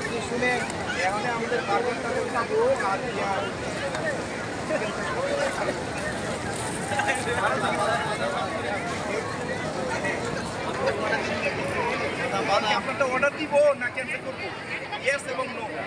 তো শুনে এখানে আমাদের কারেন্টটা কত আর হ্যাঁ আপনারা অর্ডার দিব না ক্যান্সেল করব यस एवं नो